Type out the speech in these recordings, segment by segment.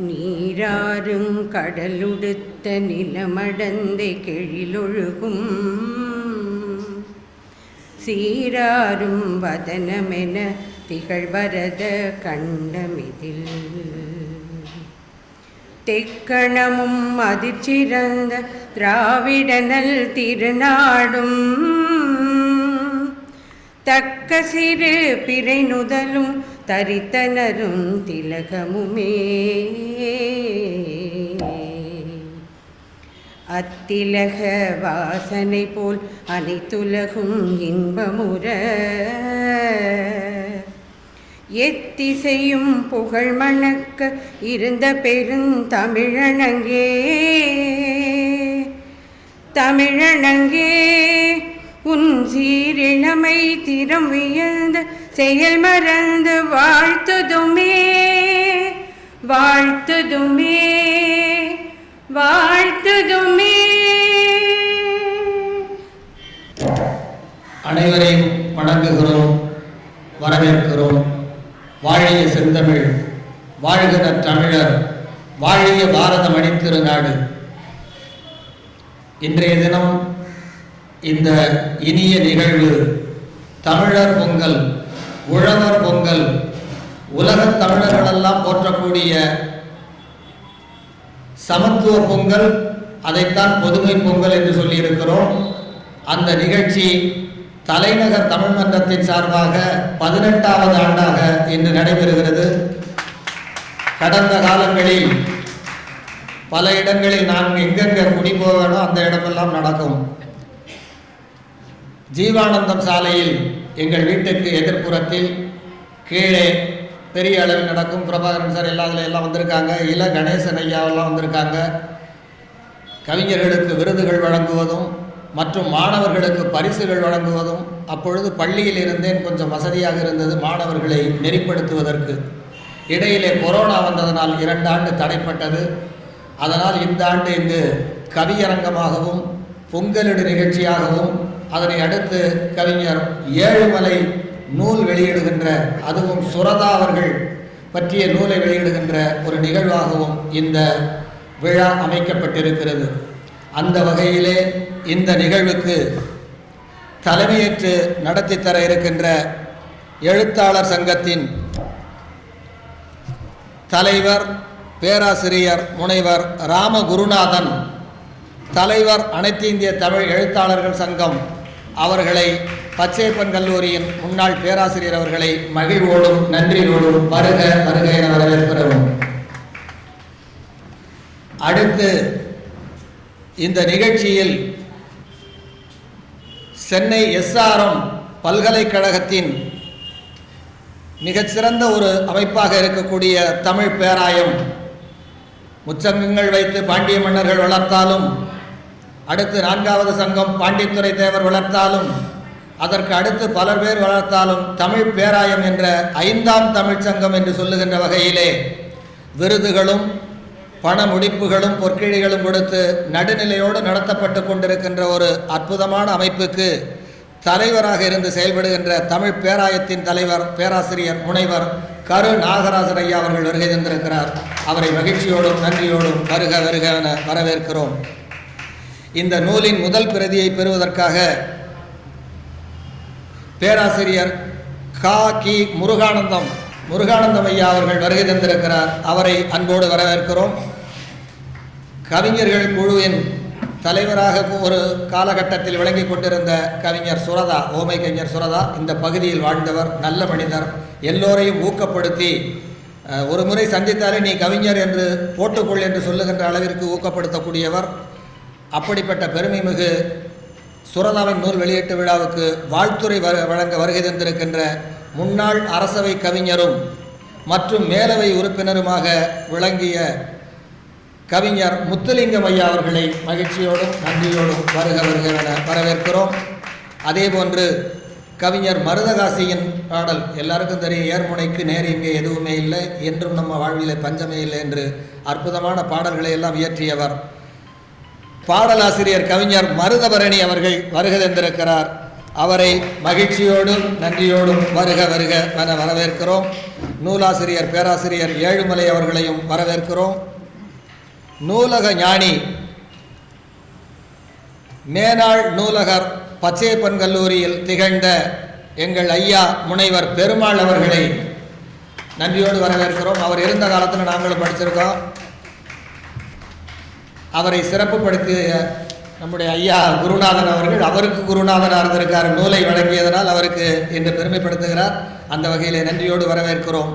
നീരാരും കടലുടുത്ത നിലമടന്തെ കിഴിലൊഴുകും. സീരാരും വദനമെന തികഴ്വരത കണ്ടമിതിൽ. തെക്കണമും അതിച്ചിരന്ത ദ്രാവിഡനൽ തിരുനാടും. തക്ക സിരു പിറൈനുതലും தரித்தனரும் திலகமுமே. அத்திலக வாசனை போல் அனைத்துலகும் இன்பமுற. எத்திசையும் புகழ் மணக்க இருந்த பெருந்தமிழனங்கே. தமிழனங்கே. உன் சீரிழமை திறம் வியந்த செயல் மறந்து வாழ்த்துதுமே வாழ்த்துதுமே வாழ்த்துதுமே. அனைவரையும் வணங்குகிறோம் வரவேற்கிறோம். வாழிய செந்தமிழ் வாழ்கிற தமிழர் வாழிய பாரத மணித்திருநாடு இன்றைய தினம் இந்த இனிய நிகழ்வு தமிழர் பொங்கல் உழவர் பொங்கல் உலகத் தமிழர்களெல்லாம் போற்றக்கூடிய சமத்துவ பொங்கல் அதைத்தான் பொதுமை பொங்கல் என்று சொல்லியிருக்கிறோம். அந்த நிகழ்ச்சி தலைநகர் தமிழ் மன்றத்தின் சார்பாக பதினெட்டாவது ஆண்டாக இன்று நடைபெறுகிறது. கடந்த காலங்களில் பல இடங்களில் நாம் எங்கெங்க குடி போகணும் அந்த இடமெல்லாம் நடக்கும். ஜீவானந்தம் சாலையில் எங்கள் வீட்டுக்கு எதிர்ப்புறத்தில் கீழே பெரிய அளவில் நடக்கும் பிரபாகரன் சார் எல்லா இதில் எல்லாம் வந்திருக்காங்க. இள கணேசன் ஐயாவெல்லாம் வந்திருக்காங்க. கவிஞர்களுக்கு விருதுகள் வழங்குவதும் மற்றும் மாணவர்களுக்கு பரிசுகள் வழங்குவதும் அப்பொழுது பள்ளியில் இருந்தேன். கொஞ்சம் வசதியாக இருந்தது. மாணவர்களை நெறிப்படுத்துவதற்கு. இடையிலே கொரோனா வந்ததனால் இரண்டு ஆண்டு தடைப்பட்டது. அதனால் இந்த ஆண்டு இங்கு கவியரங்கமாகவும் பொங்கலிடு நிகழ்ச்சியாகவும் அதனை அடுத்து கவிஞர் ஏழுமலை நூல் வெளியிடுகின்ற அதுவும் சுரதா அவர்கள் பற்றிய நூலை வெளியிடுகின்ற ஒரு நிகழ்வாகவும் இந்த விழா அமைக்கப்பட்டிருக்கிறது. அந்த வகையிலே இந்த நிகழ்வுக்கு தலைமையேற்று நடத்தி தர இருக்கின்ற எழுத்தாளர் சங்கத்தின் தலைவர் பேராசிரியர் முனைவர் ராமகுருநாதன் தலைவர் அனைத்து இந்திய தமிழ் எழுத்தாளர்கள் சங்கம் அவர்களை பச்சையப்பன் கல்லூரியின் முன்னாள் பேராசிரியர் அவர்களை மகிழ்வோடும் நன்றியோடும் வருக வருக என வரவேற்கிறோம். அடுத்து இந்த நிகழ்ச்சியில் சென்னை எஸ்ஆர்எம் பல்கலைக்கழகத்தின் மிகச்சிறந்த ஒரு அமைப்பாக இருக்கக்கூடிய தமிழ் பேராயம். முச்சங்கங்கள் வைத்து பாண்டிய மன்னர்கள் வளர்த்தாலும் அடுத்து நான்காவது சங்கம் பாண்டித்துறை தேவர் வளர்த்தாலும் அதற்கு அடுத்து பலர் பேர் வளர்த்தாலும் தமிழ் பேராயம் என்ற ஐந்தாம் தமிழ் சங்கம் என்று சொல்லுகின்ற வகையிலே விருதுகளும் பண முடிப்புகளும் பொற்கிழிகளும் கொடுத்து நடுநிலையோடு நடத்தப்பட்டு கொண்டிருக்கின்ற ஒரு அற்புதமான அமைப்புக்கு தலைவராக இருந்து செயல்படுகின்ற தமிழ் பேராயத்தின் தலைவர் பேராசிரியர் முனைவர் கரு நாகராஜன் ஐயா அவர்கள் வருகை தந்திருக்கிறார். அவரை மகிழ்ச்சியோடும் நன்றியோடும் வருக வருக என வரவேற்கிறோம். இந்த நூலின் முதல் பிரதியை பெறுவதற்காக பேராசிரியர் கா. கி. முருகானந்தம் முருகானந்தம் ஐயா அவர்கள் வருகை தந்திருக்கிறார். அவரை அன்போடு வரவேற்கிறோம். கவிஞர்கள் குழுவின் தலைவராக ஒரு காலகட்டத்தில் விளங்கி கொண்டிருந்த கவிஞர் சுரதா ஓமை கவிஞர் சுரதா இந்த பகுதியில் வாழ்ந்தவர் நல்ல மனிதர் எல்லோரையும் ஊக்கப்படுத்தி ஒரு முறை சந்தித்தாலே நீ கவிஞர் என்று போட்டுக்கொள் என்று சொல்லுகின்ற அளவிற்கு ஊக்கப்படுத்தக்கூடியவர். அப்படிப்பட்ட பெருமை மிகு சுரதாவின் நூல் வெளியீட்டு விழாவுக்கு வாழ்த்துறை வழங்க வருகை தந்திருக்கின்ற முன்னாள் அரசவை கவிஞரும் மற்றும் மேலவை உறுப்பினருமாக விளங்கிய கவிஞர் முத்துலிங்கம் ஐயா அவர்களை மகிழ்ச்சியோடும் நன்றியோடும் வருக வருக என வரவேற்கிறோம். அதேபோன்று கவிஞர் மருதகாசியின் பாடல் எல்லாருக்கும் தெரியும் ஏர்முனைக்கு நேர் இங்கே எதுவுமே இல்லை என்றும் நம்ம வாழ்விலே பஞ்சமே இல்லை என்று அற்புதமான பாடல்களை எல்லாம் இயற்றியவர் பாடலாசிரியர் கவிஞர் மருதபரணி அவர்கள் வருக தந்திருக்கிறார். அவரை மகிழ்ச்சியோடும் நன்றியோடும் வருக வருக என வரவேற்கிறோம். நூலாசிரியர் பேராசிரியர் ஏழுமலை அவர்களையும் வரவேற்கிறோம். நூலக ஞானி மேனாள் நூலகர் பச்சையப்பன் கல்லூரியில் திகழ்ந்த எங்கள் ஐயா முனைவர் பெருமாள் அவர்களை நன்றியோடு வரவேற்கிறோம். அவர் இருந்த காலத்தில் நாங்களும் படிச்சிருக்கோம். அவரை சிறப்புப்படுத்திய நம்முடைய ஐயா குருநாதன் அவர்கள் அவருக்கு குருநாதனாக இருந்திருக்கார் நூலை வழங்கியதனால் அவருக்கு என்று பெருமைப்படுத்துகிறார். அந்த வகையிலே நன்றியோடு வரவேற்கிறோம்.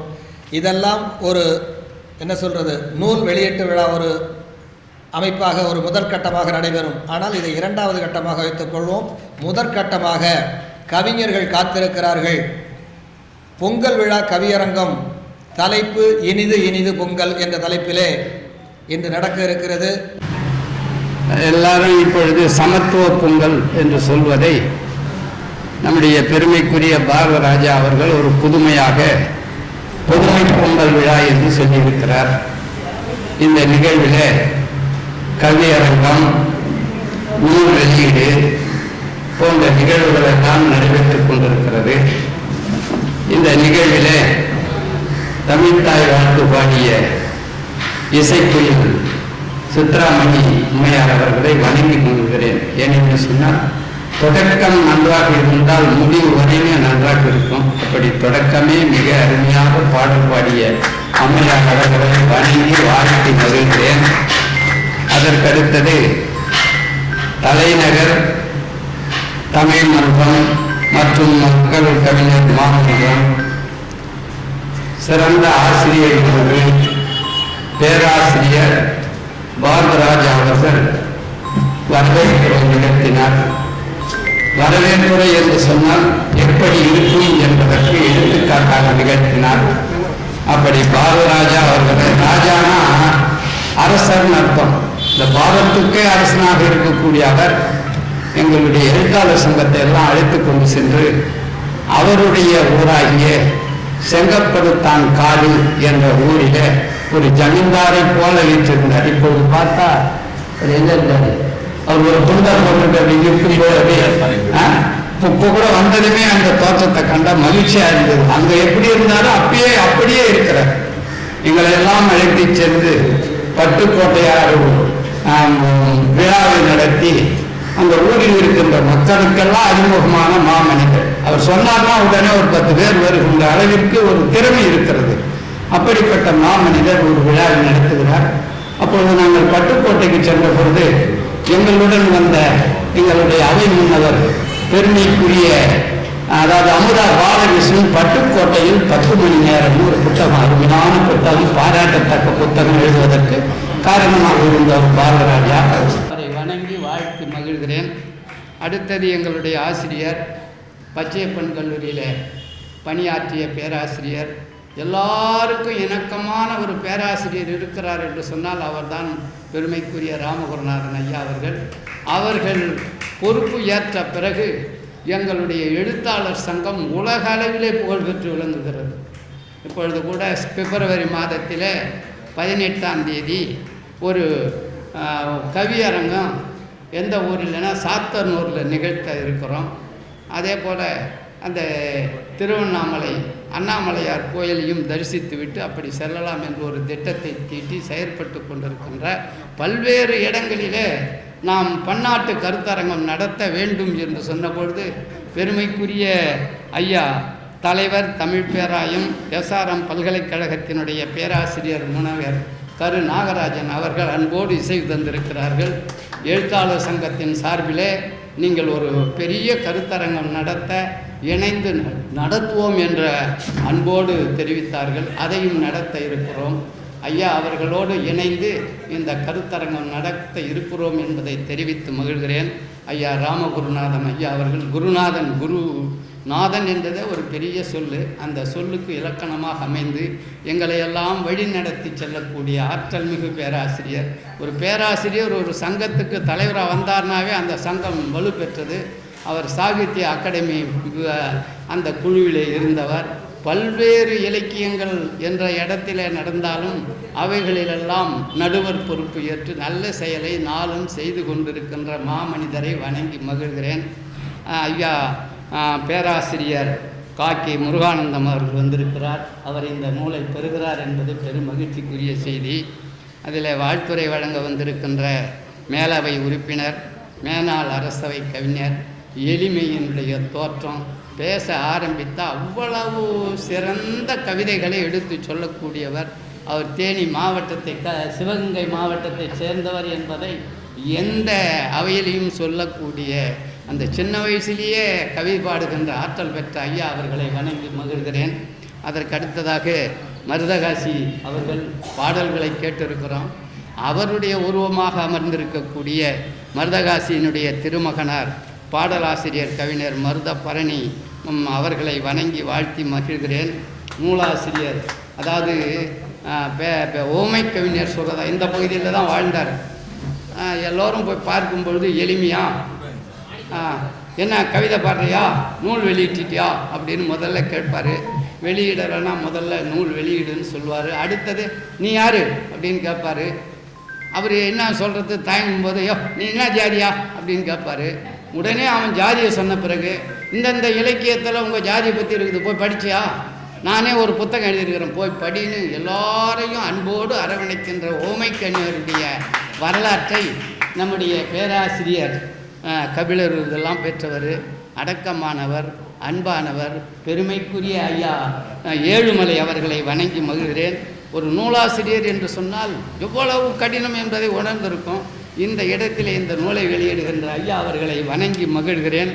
இதெல்லாம் ஒரு என்ன சொல்கிறது நூல் வெளியீட்டு விழா ஒரு அமைப்பாக ஒரு முதற்கட்டமாக நடைபெறும். ஆனால் இதை இரண்டாவது கட்டமாக வைத்துக்கொள்வோம் முதற்கட்டமாக கவிஞர்கள் காத்திருக்கிறார்கள். பொங்கல் விழா கவியரங்கம் தலைப்பு இனிது இனிது பொங்கல் என்ற தலைப்பிலே இன்று நடக்க இருக்கிறது. எல்லாரும் இப்பொழுது சமத்துவ பொங்கல் என்று சொல்வதை நம்முடைய பெருமைக்குரிய பாரத ராஜா அவர்கள் ஒரு புதுமையாக புதுமை பொங்கல் விழா என்று சொல்லியிருக்கிறார். இந்த நிகழ்விலே கவியரங்கம் நூல் வெளியீடு போன்ற நிகழ்வுகள் எல்லாம் நடைபெற்றுக் கொண்டிருக்கிறது. இந்த நிகழ்விலே தமிழ்தாய் வாழ்த்து பாடிய இசைக்குயில் சித்ராமணி உண்மையார் அவர்களை வணங்கி கொள்கிறேன். ஏனென்று சொன்னால் தொடக்கம் நன்றாக இருந்தால் முடிவு வரையுமே நன்றாக இருக்கும். அப்படி தொடக்கமே மிக அருமையாக பாடல் பாடிய அம்மையார் அவர்களை வணங்கி வாழ்த்தி மகிழ்கிறேன். அதற்கடுத்தது தலைநகர் தமிழ் மன்றம் மற்றும் மக்கள் கவிஞர் மாமன்றம். சிறந்த ஆசிரியர் பேராசிரியர் பாரதராஜ் அவர்கள் வரவேற்புரை நிகழ்த்தினார். வரவேற்புரை என்று சொன்னால் எப்படி இருக்கும் என்பதற்கு எடுத்துக்காட்டாக நிகழ்த்தினார். அப்படி பாரதராஜா அவர்களை ராஜானா? அரசர் அர்த்தம் இந்த பாரத்துக்கே அரசனாக இருக்கக்கூடிய அவர் எங்களுடைய எழுத்தாளர் சங்கத்தை எல்லாம் அழைத்து கொண்டு சென்று அவருடைய ஊராகிய செங்கப்படுத்தான் காடு என்ற ஊரிலே ஒரு ஜமீன்தாரை போல வீற்றிருந்தார். இப்போது பார்த்தா அவர் எங்க அவர் ஒரு துண்டர் போட்டு இருக்கும் போது இப்போ கூட வந்ததுமே அந்த தோற்றத்தை கண்டா மகிழ்ச்சியா இருந்தது. அங்க எப்படி இருந்தாலும் அப்பயே அப்படியே இருக்கிறார். எங்களை எல்லாம் அழைத்து சென்று பட்டுக்கோட்டையார் விழாவை நடத்தி அந்த ஊரில் இருக்கின்ற மக்களுக்கெல்லாம் அறிமுகமான மாமனிதர். அவர் சொன்னார்னா உடனே ஒரு பத்து பேர் வருகின்ற அளவிற்கு ஒரு திறமை இருக்கிறது. அப்படிப்பட்ட மாமனிதர் ஒரு விழாவை நடத்துகிறார். அப்பொழுது நாங்கள் பட்டுக்கோட்டைக்கு சென்ற பொழுது எங்களுடன் வந்த எங்களுடைய அவை முன்னவர் பெருமைக்குரிய அதாவது அமுதா பாலகிருஷ்ணன் பட்டுக்கோட்டையில் பத்து மணி நேரம் ஒரு புத்தகம் அருமையான புத்தகம் பாராட்டத்தக்க புத்தகம் எழுதுவதற்கு காரணமாக இருந்தவர் பாலராஜா அவரை வணங்கி வாழ்த்து மகிழ்கிறேன். அடுத்தது எங்களுடைய ஆசிரியர் பச்சையப்பன் கல்லூரியில் பணியாற்றிய பேராசிரியர் எல்லாருக்கும் இணக்கமான ஒரு பேராசிரியர் இருக்கிறார் என்று சொன்னால் அவர்தான் பெருமைக்குரிய ராமகுருநாதன் ஐயா அவர்கள். அவர்கள் பொறுப்பு ஏற்ற பிறகு எங்களுடைய எழுத்தாளர் சங்கம் உலக அளவிலே புகழ்பெற்று விளங்குகிறது. இப்பொழுது கூட பிப்ரவரி மாதத்தில் பதினெட்டாம் தேதி ஒரு கவியரங்கம் எந்த ஊரில்னா சாத்தனூரில் நிகழ்த்த இருக்கிறோம். அதே போல் அந்த திருவண்ணாமலை அண்ணாமலையார் கோயிலையும் தரிசித்துவிட்டு அப்படி செல்லலாம் என்று ஒரு திட்டத்தை தீட்டி செயற்பட்டு கொண்டிருக்கின்ற பல்வேறு இடங்களிலே நாம் பன்னாட்டு கருத்தரங்கம் நடத்த வேண்டும் என்று சொன்னபொழுது பெருமைக்குரிய ஐயா தலைவர் தமிழ் பேராயம் எஸ்ஆர்எம் பல்கலைக்கழகத்தினுடைய பேராசிரியர் முனைவர் கரு நாகராஜன் அவர்கள் அன்போடு இசை தந்திருக்கிறார்கள். எழுத்தாளர் சங்கத்தின் சார்பிலே நீங்கள் ஒரு பெரிய கருத்தரங்கம் நடத்த இணைந்து ந- நடத்துவோம் என்ற அன்போடு தெரிவித்தார்கள். அதையும் நடத்த இருக்கிறோம். ஐயா அவர்களோடு இணைந்து இந்த கருத்தரங்கம் நடத்த இருக்கிறோம் என்பதை தெரிவித்து மகிழ்கிறேன். ஐயா ராமகுருநாதன் ஐயா அவர்கள் குருநாதன் குரு நாதன் என்றதே ஒரு பெரிய சொல்லு. அந்த சொல்லுக்கு இலக்கணமாக அமைந்து எங்களை எல்லாம் வழி நடத்தி செல்லக்கூடிய ஆற்றல் மிகு பேராசிரியர். ஒரு பேராசிரியர் ஒரு சங்கத்துக்கு தலைவராக வந்தார்னாவே அந்த சங்கம் வலுப்பெற்றது. அவர் சாகித்ய அகாடமி அந்த குழுவிலே இருந்தவர். பல்வேறு இலக்கியங்கள் என்ற இடத்திலே நடந்தாலும் அவைகளிலெல்லாம் நடுவர் பொறுப்பு ஏற்று நல்ல செயலை நாளும் செய்து கொண்டிருக்கின்ற மாமனிதரை வணங்கி மகிழ்கிறேன். ஐயா பேராசிரியர் காக்கி முருகானந்தம் அவர்கள் வந்திருக்கிறார். அவர் இந்த நூலை பெறுகிறார் என்பது பெரும் மகிழ்ச்சிக்குரிய செய்தி. அதில் வாழ்த்துறை வழங்க வந்திருக்கின்ற மேலவை உறுப்பினர் மேனாள் அரசவை கவிஞர் எளிமையினுடைய தோற்றம். பேச ஆரம்பித்தால் அவ்வளவு சிறந்த கவிதைகளை எடுத்து சொல்லக்கூடியவர். அவர் தேனி மாவட்டத்தை க சிவகங்கை மாவட்டத்தைச் சேர்ந்தவர் என்பதை எந்த அவையிலையும் சொல்லக்கூடிய அந்த சின்ன வயசிலேயே கவி பாடுகின்ற ஆற்றல் பெற்ற ஐயா அவர்களை வணங்கி மகிழ்கிறேன். அதற்கு அடுத்ததாக மருதகாசி அவர்கள் பாடல்களை கேட்டிருக்கிறோம். அவருடைய உருவமாக அமர்ந்திருக்கக்கூடிய மருதகாசியினுடைய திருமகனார் பாடலாசிரியர் கவிஞர் மருத பரணி அவர்களை வணங்கி வாழ்த்தி மகிழ்கிறேன். நூலாசிரியர் அதாவது ஓமை கவிஞர் சொல்கிறதா இந்த பகுதியில் தான் வாழ்ந்தார். எல்லோரும் போய் பார்க்கும் பொழுது எளிமையா? என்ன கவிதை பாடுறியா? நூல் வெளியிட்டியா அப்படின்னு முதல்ல கேட்பார். வெளியிடலைன்னா முதல்ல நூல் வெளியிடுன்னு சொல்லுவார். அடுத்தது நீ யார்? அப்படின்னு கேட்பார். அவர் என்ன சொல்கிறது தயங்கும் போது யோ நீ என்ன ஜாதியா? அப்படின்னு கேட்பாரு. உடனே அவன் ஜாதியை சொன்ன பிறகு இந்தந்த இலக்கியத்தில் உங்கள் ஜாதியை பற்றி இருக்குது போய் படிச்சியா? நானே ஒரு புத்தகம் எழுதியிருக்கிறேன் போய் படின்னு எல்லாரையும் அன்போடு அரவணைக்கின்ற ஓமைக்கண்ணியருடைய வரலாற்றை நம்முடைய பேராசிரியர் கபிலர் இதெல்லாம் பெற்றவர் அடக்கமானவர் அன்பானவர் பெருமைக்குரிய ஐயா ஏழுமலை அவர்களை வணங்கி மகிழ்கிறேன். ஒரு நூலாசிரியர் என்று சொன்னால் எவ்வளவு கடினம் என்பதை உணர்ந்திருக்கும். இந்த இடத்திலே இந்த நூலை வெளியிடுகின்ற ஐயா அவர்களை வணங்கி மகிழ்கிறேன்.